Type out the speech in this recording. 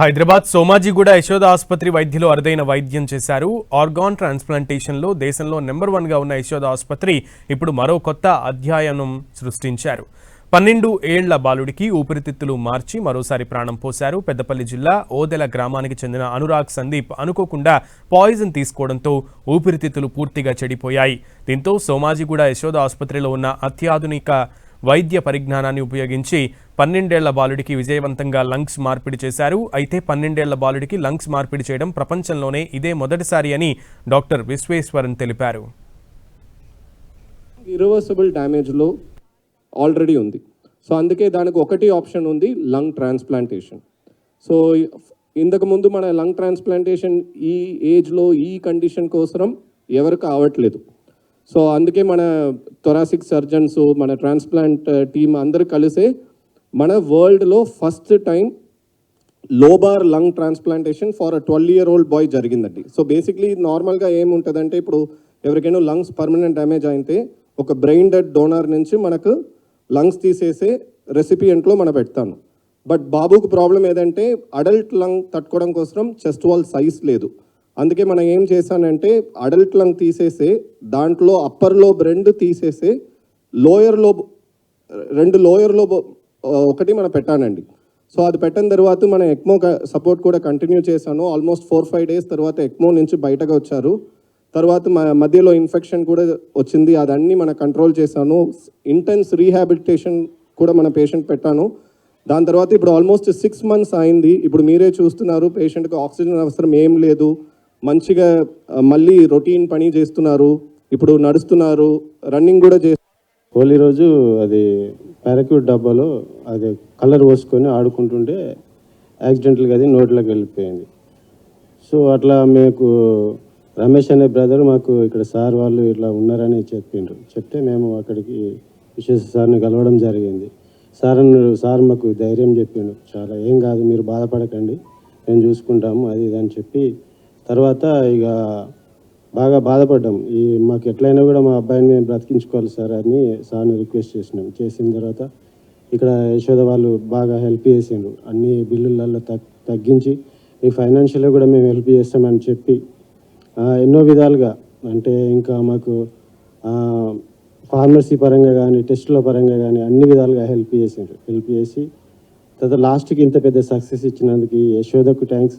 హైదరాబాద్ సోమాజిగూడ యశోద ఆసుపత్రి వైద్యులు అరుదైన వైద్యం చేశారు. ఆర్గాన్ ట్రాన్స్ప్లాంటేషన్లో దేశంలో నెంబర్ వన్గా ఉన్న యశోద ఆసుపత్రి ఇప్పుడు మరో కొత్త అధ్యయనం సృష్టించారు. పన్నెండు ఏళ్ళ బాలుడికి ఊపిరితిత్తులు మార్చి మరోసారి ప్రాణం పోశారు. పెద్దపల్లి జిల్లా ఓదెల గ్రామానికి చెందిన అనురాగ్ సందీప్ అనుకోకుండా పాయిజన్ తీసుకోవడంతో ఊపిరితిత్తులు పూర్తిగా చెడిపోయాయి. దీంతో సోమాజిగూడ యశోద ఆసుపత్రిలో ఉన్న అత్యాధునిక వైద్య పరిజ్ఞానాన్ని ఉపయోగించి పన్నెండేళ్ళ బాలుడికి విజయవంతంగా లంగ్స్ మార్పిడి చేశారు. అయితే పన్నెండేళ్ళ బాలుడికి లంగ్స్ మార్పిడి చేయడం ప్రపంచంలోనే ఇదే మొదటిసారి అని డాక్టర్ విశ్వేశ్వరన్ తెలిపారు. ఇరివర్సిబుల్ డ్యామేజ్లో ఆల్రెడీ ఉంది. సో అందుకే దానికి ఒకటి ఆప్షన్ ఉంది లంగ్ ట్రాన్స్ప్లాంటేషన్. సో ఇంతకు ముందు మన లంగ్ ట్రాన్స్ప్లాంటేషన్ ఈ ఏజ్లో ఈ కండిషన్ కోసం ఎవరికి అవ్వట్లేదు సో అందుకే మన థొరాసిక్ సర్జన్స్ మన ట్రాన్స్ప్లాంట్ టీమ్ అందరు కలిసే మన వరల్డ్లో first time lobar lung transplantation for a twelve year old boy జరిగిందండి. సో బేసిక్లీ నార్మల్గా ఏముంటుందంటే ఇప్పుడు ఎవరికైనా లంగ్స్ పర్మనెంట్ డ్యామేజ్ అయితే ఒక బ్రెయిన్ డెడ్ డోనర్ నుంచి మనకు లంగ్స్ తీసేసే రెసిపియంట్లో మనం పెడతాను బట్ బాబుకు ప్రాబ్లం ఏదంటే అడల్ట్ లంగ్ తట్టుకోవడం కోసం చెస్ట్ వాల్ సైజ్ లేదు. అందుకే మనం ఏం చేశానంటే అడల్ట్ లంగ్ తీసేసే దాంట్లో అప్పర్ లోబ్ రెండు తీసేసే లోయర్ లోబ్ రెండు లోయర్ లోబ్ ఒకటి మనం పెట్టానండి. సో అది పెట్టిన తర్వాత మన ఎక్మో సపోర్ట్ కూడా కంటిన్యూ చేశాను. ఆల్మోస్ట్ ఫోర్ ఫైవ్ డేస్ తర్వాత ఎక్మో నుంచి బయటకు వచ్చారు. తర్వాత మధ్యలో ఇన్ఫెక్షన్ కూడా వచ్చింది. అదన్నీ మన కంట్రోల్ చేశాను. ఇంటెన్స్ రీహాబిలిటేషన్ కూడా మన పేషెంట్ పెట్టాను. దాని తర్వాత ఇప్పుడు ఆల్మోస్ట్ సిక్స్ మంత్స్ అయింది. ఇప్పుడు మీరే చూస్తున్నారు పేషెంట్కి ఆక్సిజన్ అవసరం ఏం లేదు. మంచిగా మళ్ళీ రొటీన్ పని చేస్తున్నారు ఇప్పుడు నడుస్తున్నారు రన్నింగ్ కూడా చే హోలీ రోజు అది పారాక్యూట్ డబ్బాలో అది కలర్ పోసుకొని ఆడుకుంటుంటే యాక్సిడెంట్గా అది నోట్లోకి వెళ్ళిపోయింది. సో అట్లా మీకు రమేష్ అనే బ్రదర్ మాకు ఇక్కడ సార్ వాళ్ళు ఇట్లా ఉన్నారని చెప్పిండ్రు. చెప్తే మేము అక్కడికి విశేష సార్ని కలవడం జరిగింది. సార్ అన్నాడు సార్ మాకు ధైర్యం చెప్పిండు. చాలా ఏం కాదు మీరు బాధపడకండి మేము చూసుకుంటాము అది ఇది అని చెప్పి తర్వాత ఇక బాగా బాధపడ్డాం. ఈ మాకు ఎట్లయినా కూడా మా అబ్బాయిని మేము బ్రతికించుకోవాలి సార్ అని సార్ని రిక్వెస్ట్ చేసినాం. చేసిన తర్వాత ఇక్కడ యశోద వాళ్ళు బాగా హెల్ప్ చేసిండ్రు. అన్ని బిల్లులలో తగ్ తగ్గించి మీకు ఫైనాన్షియల్గా కూడా మేము హెల్ప్ చేస్తామని చెప్పి ఎన్నో విధాలుగా అంటే ఇంకా మాకు ఫార్మసీ పరంగా కానీ టెస్టుల పరంగా కానీ అన్ని విధాలుగా హెల్ప్ చేసిండ్రు. హెల్ప్ చేసి తర్వాత లాస్ట్కి ఇంత పెద్ద సక్సెస్ ఇచ్చినందుకు ఈ యశోదకు థ్యాంక్స్.